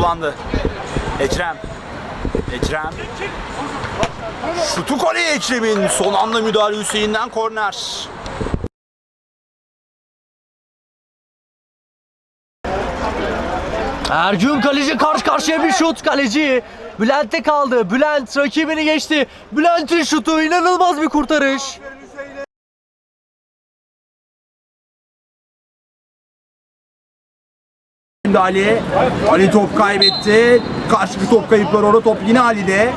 kullandı. Ekrem. Ekrem. Şutu kaleye Ekrem'in. Son anda müdahale Hüseyin'den korner. Ergün kaleci karşı karşıya bir şut kaleci. Bülent'te kaldı. Bülent rakibini geçti. Bülent'in şutu inanılmaz bir kurtarış. Şimdi Ali. Ali top kaybetti. Karşılıklı top kayıpları orada top yine Ali'de.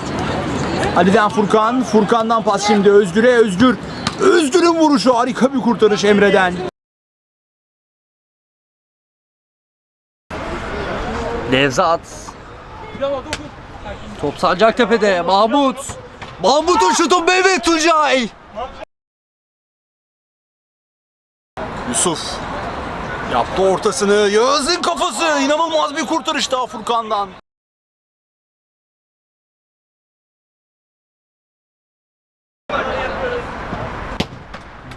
Ali'den Furkan. Furkan'dan pas şimdi Özgür'e. Özgür. Özgür'ün vuruşu harika bir kurtarış Emre'den. Nevzat. Top Sancaktepe'de. Mahmut. Mahmut'un şutu Mehmet Tuncay. Yusuf. Yaptı ortasını. Yağız'ın kafası. İnanılmaz bir kurtarış daha Furkan'dan.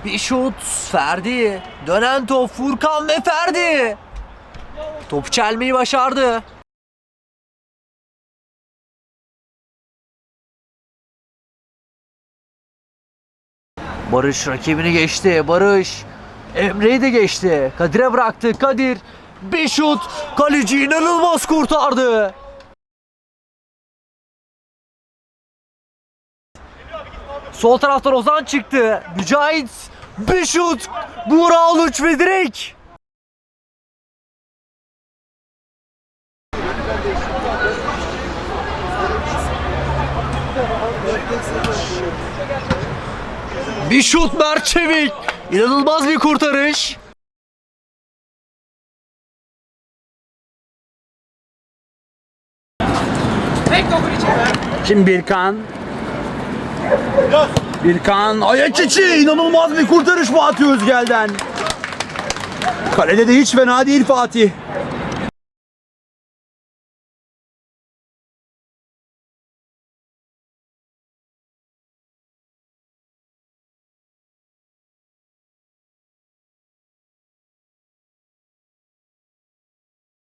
Bir şut Ferdi. Dönen top Furkan ve Ferdi. Topu çelmeyi başardı. Barış rakibini geçti. Barış Emre'yi de geçti. Kadir'e bıraktı. Kadir bir şut. Kaleci inanılmaz kurtardı. Sol taraftan Ozan çıktı. Mücahit bir şut. Buğra Uluç ve direk. Bir şut Mert Çevik. İnanılmaz bir kurtarış. Şimdi Birkan. Birkan ayak içi inanılmaz bir kurtarış Fatih Özgel'den. Kalede de hiç fena değil Fatih.